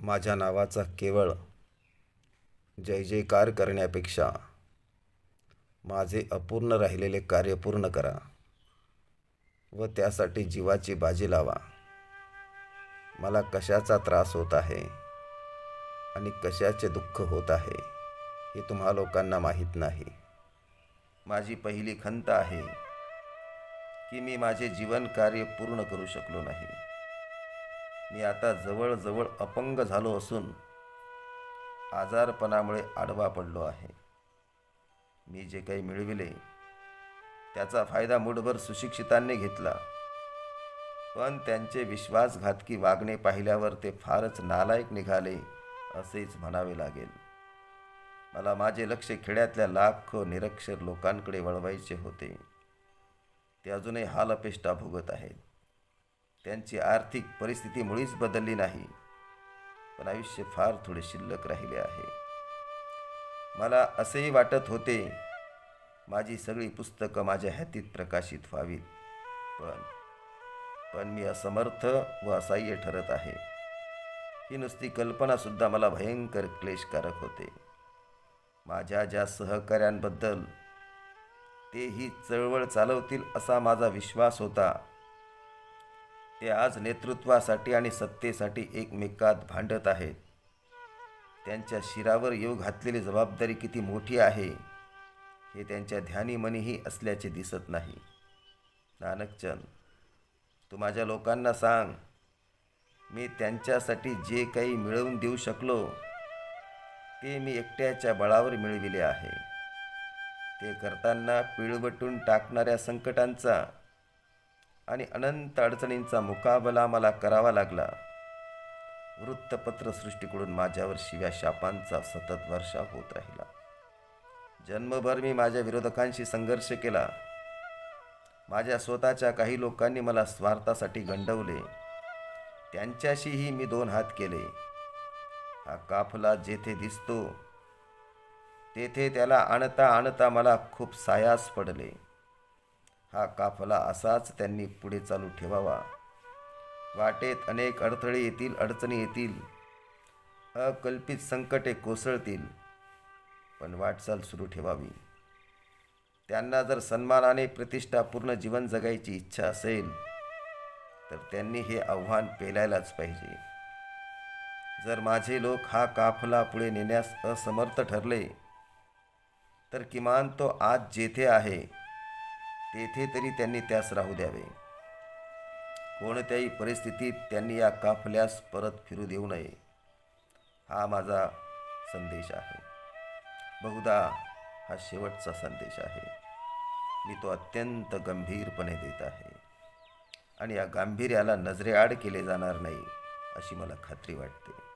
माझ्या नावाचा केवळ जय जयकार करण्यापेक्षा माझे अपूर्ण राहिलेले कार्य पूर्ण करा व त्यासाठी जीवाची बाजी लावा. मला कशाचा त्रास होत आहे आणि कशाचे दुःख होत आहे हे तुम्हा लोकांना माहीत नाही. माझी पहिली खंत आहे की मी माझे जीवन कार्य पूर्ण करू शकलो नाही. मी आता जवळजवळ अपंग झालो असून आजारपणामुळे आडवा पडलो आहे. मी जे काही मिळविले त्याचा फायदा मुठभर सुशिक्षितांनी घेतला. पण त्यांचे विश्वासघातकी वागणे पाहिल्यावर ते फारच नालायक निघाले असेच म्हणावे लागेल. मला माझे लक्ष खेड्यातल्या लाखो निरक्षर लोकांकडे वळवायचे होते. ते अजूनही हालअपेष्टा भोगत आहेत. त्यांची आर्थिक परिस्थिती मुळीच बदलली नाही. पण आयुष्य फार थोडे शिल्लक राहिले आहे. मला असेही वाटत होते माझी सगळी पुस्तकं माझ्या हातीत प्रकाशित व्हावीत. पण पण मी असमर्थ व असहाय्य ठरत आहे. ही नुसती कल्पनासुद्धा मला भयंकर क्लेशकारक होते. माझ्या ज्या सहकाऱ्यांबद्दल तेही चळवळ चालवतील असा माझा विश्वास होता ते आज नेतृत्वासाठी आणि सत्तेसाठी एकमेकात भांडत आहेत. त्यांच्या शिरावर येऊ घातलेली जबाबदारी किती मोठी आहे हे त्यांच्या ध्यानीमनीही असल्याचे दिसत नाही. नानकचंद तू माझ्या लोकांना सांग मी त्यांच्यासाठी जे काही मिळवून देऊ शकलो ते मी एकट्याच्या बळावर मिळविले आहे. ते करताना पिळवटून टाकणाऱ्या संकटांचा आणि अनंत अडचणींचा मुकाबला मला करावा लागला. वृत्तपत्र सृष्टीकडून माझ्यावर शिव्या शापांचा सतत वर्षा होत राहिला. जन्मभर मी माझ्या विरोधकांशी संघर्ष केला. माझ्या स्वतःच्या काही लोकांनी मला स्वार्थासाठी गंडवले. त्यांच्याशीही मी दोन हात केले. हा काफला जेथे दिसतो तेथे त्याला आणता आणता मला खूप सायास पडले. हा काफला असाच त्यांनी पुढे चालू ठेवावा. वाटेत अनेक अडथळे येतील अडचणी येतील. अकल्पित संकटे कोसळतील. पण वाटचाल सुरू ठेवावी. त्यांना जर सन्मानाने प्रतिष्ठापूर्ण जीवन जगायची इच्छा असेल तर त्यांनी हे आव्हान पेलायलाच पाहिजे. जर माझे लोक हा काफला पुढे नेण्यास असमर्थ ठरले तर किमान तो आज जेथे आहे तेथे तरी त्यांनी त्यास राहू द्यावे. कोणत्याही परिस्थितीत त्यांनी या काफल्यास परत फिरू देऊ नये हा माझा संदेश आहे. बहुधा हा शेवटचा संदेश आहे. मी तो अत्यंत गंभीरपणे देत आहे आणि या गांभीर्याला नजरेआड केले जाणार नाही अशी मला खात्री वाटते.